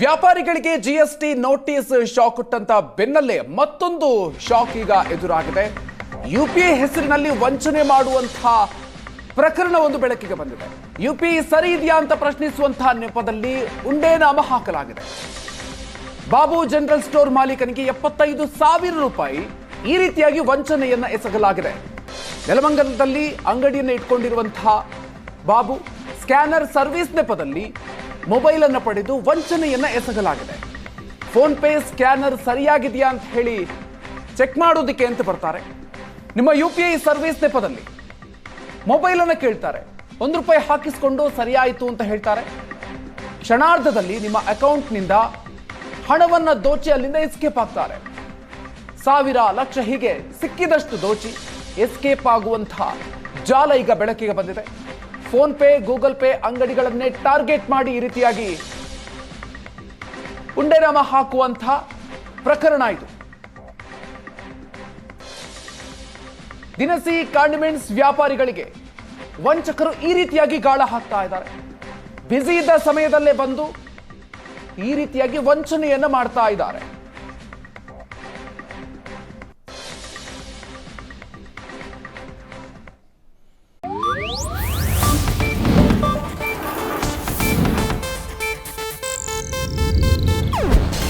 ವ್ಯಾಪಾರಿಗಳಿಗೆ GST notice shock ಕೊಟ್ಟಂತ ಬೆನ್ನಲ್ಲೇ ಮತ್ತೊಂದು ಶಾಕ್ ಈಗ ಎದುರಾಗಿದೆ. ಯುಪಿಐ ಹೆಸರಿನಲ್ಲಿ ವಂಚನೆ ಮಾಡುವಂತಹ ಪ್ರಕರಣ ಒಂದು ಬೆಳಕಿಗೆ ಬಂದಿದೆ. ಯುಪಿ ಸರಿ ಇದೆಯಾ ಅಂತ ಪ್ರಶ್ನಿಸುವಂತಹ ನೆಪದಲ್ಲಿ ಉಂಡೇ ನಾಮ ಹಾಕಲಾಗಿದೆ. ಬಾಬು ಜನರಲ್ ಸ್ಟೋರ್ ಮಾಲೀಕನಿಗೆ ಎಪ್ಪತ್ತೈದು ಸಾವಿರ ರೂಪಾಯಿ ಈ ರೀತಿಯಾಗಿ ವಂಚನೆಯನ್ನ ಎಸಗಲಾಗಿದೆ. ನೆಲಮಂಗಲದಲ್ಲಿ ಅಂಗಡಿಯನ್ನು ಇಟ್ಕೊಂಡಿರುವಂತಹ ಬಾಬು, ಸ್ಕ್ಯಾನರ್ ಸರ್ವಿಸ್ ನೆಪದಲ್ಲಿ ಮೊಬೈಲ್ ಅನ್ನು ಪಡೆದು ವಂಚನೆಯನ್ನ ಎಸಗಲಾಗಿದೆ. ಫೋನ್ ಪೇ ಸ್ಕ್ಯಾನರ್ ಸರಿಯಾಗಿದೆಯಾ ಅಂತ ಹೇಳಿ ಚೆಕ್ ಮಾಡೋದಕ್ಕೆ ಅಂತ ಬರ್ತಾರೆ. ನಿಮ್ಮ ಯು ಪಿ ಐ ಸರ್ವಿಸ್ ನೆಪದಲ್ಲಿ ಮೊಬೈಲ್ ಅನ್ನು ಕೇಳ್ತಾರೆ. ಒಂದು ರೂಪಾಯಿ ಹಾಕಿಸ್ಕೊಂಡು ಸರಿಯಾಯಿತು ಅಂತ ಹೇಳ್ತಾರೆ. ಕ್ಷಣಾರ್ಧದಲ್ಲಿ ನಿಮ್ಮ ಅಕೌಂಟ್ನಿಂದ ಹಣವನ್ನ ದೋಚಿ ಅಲ್ಲಿಂದ ಎಸ್ಕೇಪ್ ಆಗ್ತಾರೆ. ಸಾವಿರ ಲಕ್ಷ ಹೀಗೆ ಸಿಕ್ಕಿದಷ್ಟು ದೋಚಿ ಎಸ್ಕೇಪ್ ಆಗುವಂತಹ ಜಾಲ ಈಗ ಬೆಳಕಿಗೆ ಬಂದಿದೆ. ಫೋನ್ ಪೇ, ಗೂಗಲ್ ಪೇ ಅಂಗಡಿಗಳನ್ನೇ ಟಾರ್ಗೆಟ್ ಮಾಡಿ ಈ ರೀತಿಯಾಗಿ ಉಂಡೆನಾಮ ಹಾಕುವಂತಹ ಪ್ರಕರಣ ಇದು. ದಿನಸಿ ಕಾಂಡಿಮೆಂಟ್ಸ್ ವ್ಯಾಪಾರಿಗಳಿಗೆ ವಂಚಕರು ಈ ರೀತಿಯಾಗಿ ಗಾಳ ಹಾಕ್ತಾ ಇದ್ದಾರೆ. ಬ್ಯುಸಿ ಇದ್ದ ಸಮಯದಲ್ಲೇ ಬಂದು ಈ ರೀತಿಯಾಗಿ ವಂಚನೆಯನ್ನು ಮಾಡ್ತಾ ಇದ್ದಾರೆ.